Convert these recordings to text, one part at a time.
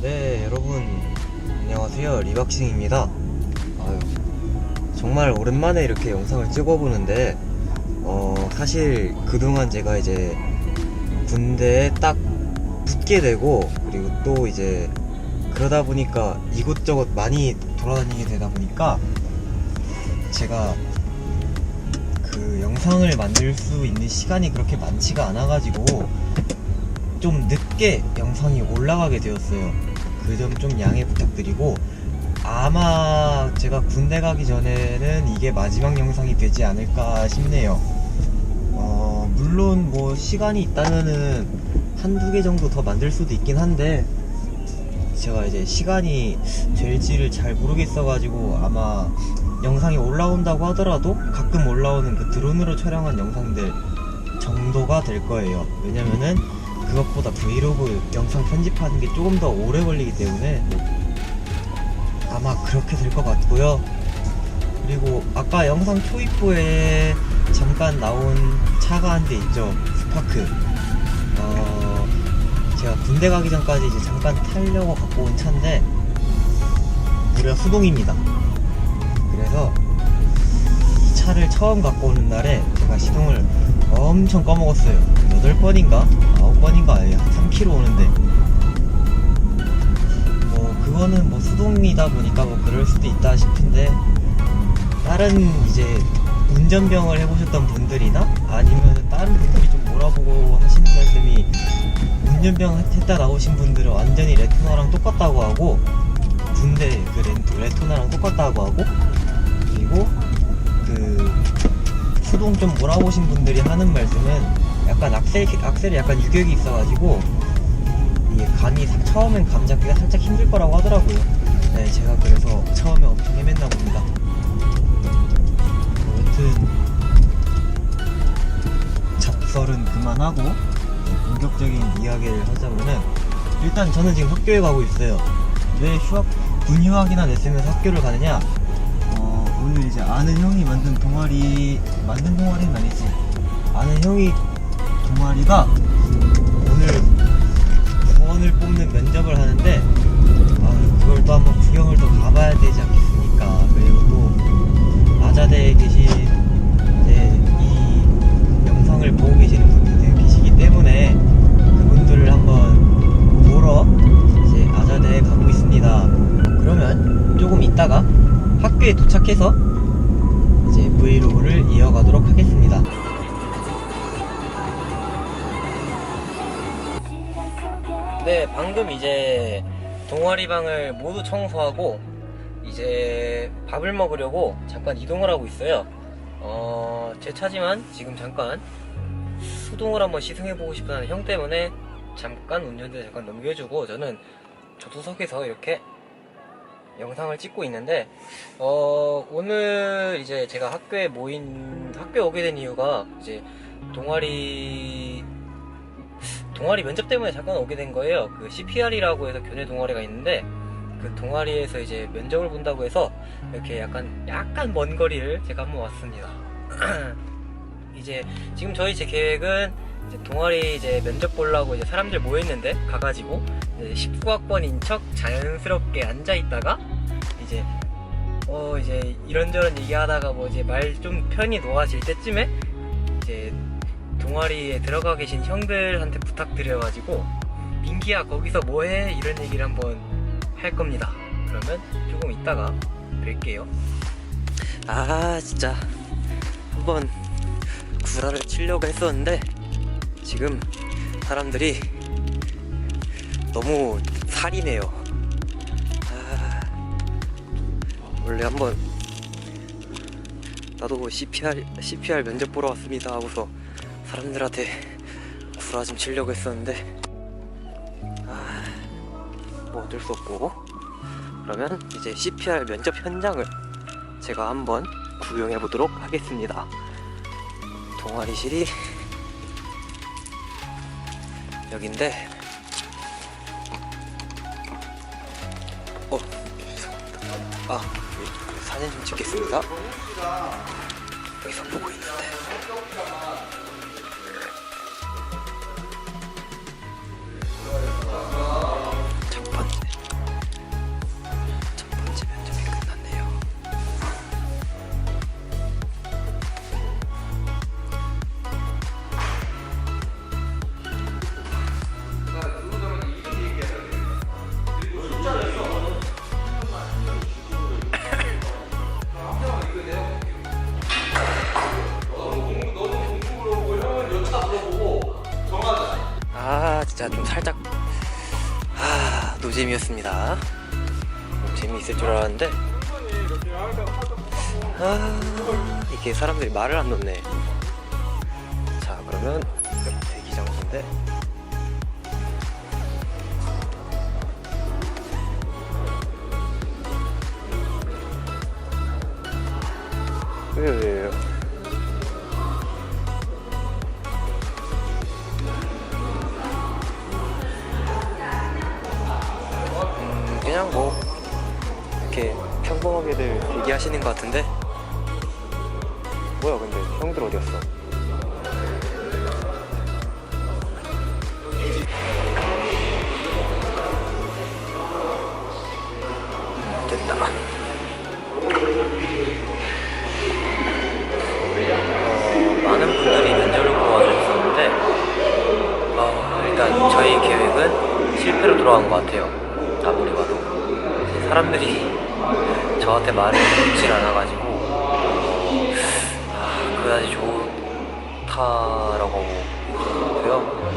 네, 여러분 안녕하세요. 리박싱입니다. 아유, 정말 오랜만에 이렇게 영상을 찍어보는데 어, 사실 그동안 제가 이제 군대에 딱 붙게 되고 그리고 또 이제 그러다 보니까 이곳저곳 많이 돌아다니게 되다 보니까 제가 그 영상을 만들 수 있는 시간이 그렇게 많지가 않아가지고 좀 늦게 영상이 올라가게 되었어요. 그 점 좀 양해 부탁드리고 아마 제가 군대 가기 전에는 이게 마지막 영상이 되지 않을까 싶네요. 어, 물론 뭐 시간이 있다면은 한두 개 정도 더 만들 수도 있긴 한데 제가 이제 시간이 될지를 잘 모르겠어가지고 아마 영상이 올라온다고 하더라도 가끔 올라오는 그 드론으로 촬영한 영상들 정도가 될 거예요. 왜냐면은 그것보다 브이로그 영상 편집하는 게 조금 더 오래 걸리기 때문에 아마 그렇게 될 것 같고요. 그리고 아까 영상 초입부에 잠깐 나온 차가 한 대 있죠. 스파크. 어, 제가 군대 가기 전까지 이제 잠깐 타려고 갖고 온 차인데 무려 수동입니다. 그래서 이 차를 처음 갖고 오는 날에 제가 시동을 엄청 꺼먹었어요. 8번인가? 9번인가? 한 3km 오는데. 뭐, 그거는 뭐 수동이다 보니까 뭐 그럴 수도 있다 싶은데, 다른 이제 운전병을 해보셨던 분들이나 아니면 다른 분들이 좀 몰아보고 하시는 말씀이 운전병 했다 나오신 분들은 완전히 레토나랑 똑같다고 하고, 군대 그 렌- 레토나랑 똑같다고 하고, 그리고 그 수동 좀 몰아보신 분들이 하는 말씀은 약간 악셀 악셀에 약간 유격이 있어가지고 이게 감이 사- 처음엔 감 잡기가 살짝 힘들 거라고 하더라고요. 네, 제가 그래서 처음에 엄청 헤맸나 봅니다. 잡설은 그만하고 본격적인 이야기를 하자면은 일단 저는 지금 학교에 가고 있어요. 왜 휴학 군 휴학이나 냈으면서 학교를 가느냐? 어, 오늘 이제 아는 형이 만든 동아리 만든 동아리는 아니지 아는 형이 동아리가 오늘 구원을 뽑는 면접을 하는데 아, 그걸 또 한번 브이로그를 이어가도록 하겠습니다. 네, 방금 이제 동아리방을 모두 청소하고 이제 밥을 먹으려고 잠깐 이동을 하고 있어요. 어, 제 차지만 지금 잠깐 수동을 한번 시승해보고 싶은 형 때문에 잠깐 운전대 잠깐 넘겨주고 저는 조수석에서 이렇게 영상을 찍고 있는데 어 오늘 이제 제가 학교에 모인 학교에 오게 된 이유가 이제 동아리 동아리 면접 때문에 잠깐 오게 된 거예요. 그 CPR이라고 해서 교내 동아리가 있는데 그 동아리에서 이제 면접을 본다고 해서 이렇게 약간 약간 먼 거리를 제가 한번 왔습니다. 이제 지금 저희 제 계획은 이제 동아리 이제 면접 보려고 이제 사람들 모였는데 가가지고 이제 19학번인 척 자연스럽게 앉아 있다가 이제 어 이제 이런저런 얘기하다가 뭐 이제 말 좀 편히 놓아질 때쯤에 이제 동아리에 들어가 계신 형들한테 부탁드려가지고 민기야 거기서 뭐해 이런 얘기를 한번 할 겁니다. 그러면 조금 이따가 뵐게요. 아 진짜 한번 구라를 치려고 했었는데 지금 사람들이 너무 살이네요. 아, 원래 한번 나도 CPR CPR 면접 보러 왔습니다 하고서 사람들한테 구라 좀 치려고 했었는데 아, 뭐 어쩔 수 없고 그러면 이제 CPR 면접 현장을 제가 한번 구경해 보도록 하겠습니다. 동아리실이 여긴데. 어 죄송합니다. 아 예, 사진 좀 찍겠습니다. 여기서 보고 있는데 진짜 좀 살짝 아 노잼이었습니다. 뭐 재미있을 줄 알았는데 아 이게 사람들이 말을 안 놓네. 자 그러면 대기 장소인데 이렇게 평범하게들 얘기하시는 것 같은데 뭐야 근데 형들 어디 갔어? 됐다. 어, 많은 분들이 면접을 보고 와주셨었는데 어, 일단 저희 계획은 실패로 돌아간 것 같아요. 아무리 봐도 사람들이 저한테 말을 듣질 않아가지고 아, 그다지 좋다라고 보고요.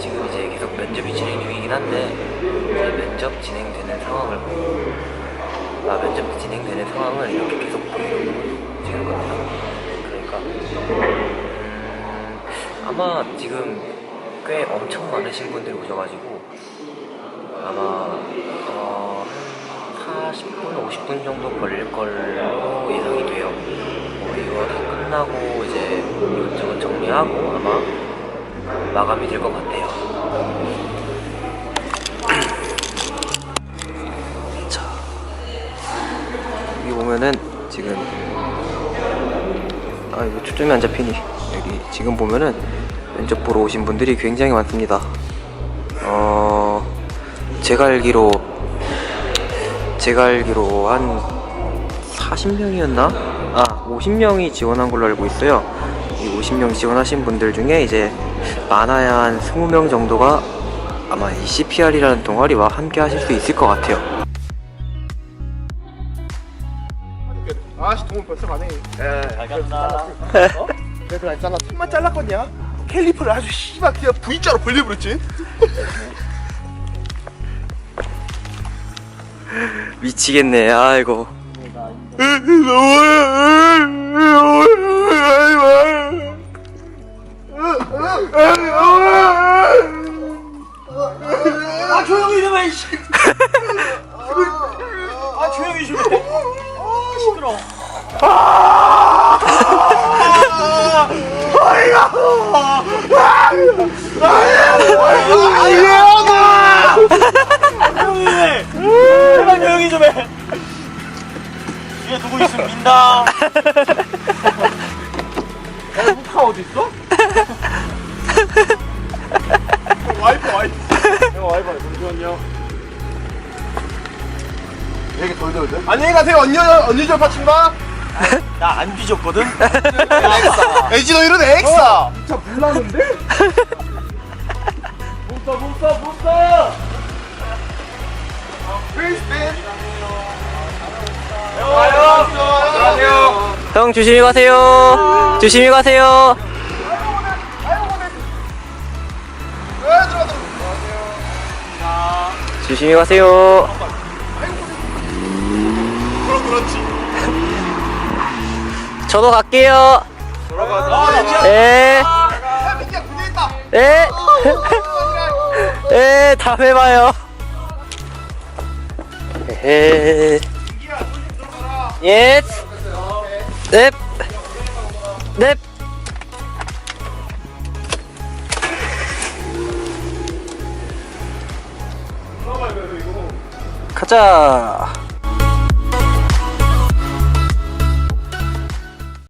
지금 이제 계속 면접이 진행 중이긴 한데 면접 진행되는 상황을 보고 아 면접 진행되는 상황을 이렇게 계속 보여주고 찍은 겁니다. 그러니까 음, 아마 지금 꽤 엄청 많으신 분들이 오셔가지고 아마 어, 한 40분, 50분 정도 걸릴 걸로 예상이 돼요. 뭐 이거 다 끝나고 이제 이것저것 정리하고 아마 마감이 될 것 같아요. 자, 여기 보면은 지금 아 이거 초점이 안 잡히니 여기 지금 보면은 면접 보러 오신 분들이 굉장히 많습니다. 어 제가 알기로 제가 알기로 한 40명이었나? 아 50명이 지원한 걸로 알고 있어요. 이 50명 지원하신 분들 중에 이제 많아야 한 20명 정도가 아마 이 CPR이라는 동아리와 함께 하실 수 있을 것 같아요. 아씨 동물 벌써 가네. 잘 갔다. 어? 그래도 안 잘라. 틈만 잘랐거든요. 캘리퍼를 아주 씨발 그냥 V자로 벌려버렸지. 미치겠네. 아이고. 아 조용히 좀 해. 이씨. 아 조용히 좀 해. 아 시끄러. 아 이해하다. 조용히 해. 제발 조용히 좀 해. 누구 있으면 민다. 파 어디 있어? 와이프 와이프. 형 와이프 잠시만요. 얘기 돌돌 돌. 안녕히 가세요 언니 언니 절 파친다. 나안 뒤졌거든. 에지 너 이런 엑사. 진짜 불나는데? 형 조심히 가세요. 조심히 가세요. 조심히 가세요. 저도 갈게요. 있다. 에, 에, 다음에 봐요. 에헤. 예. 넵. 넵. 가자.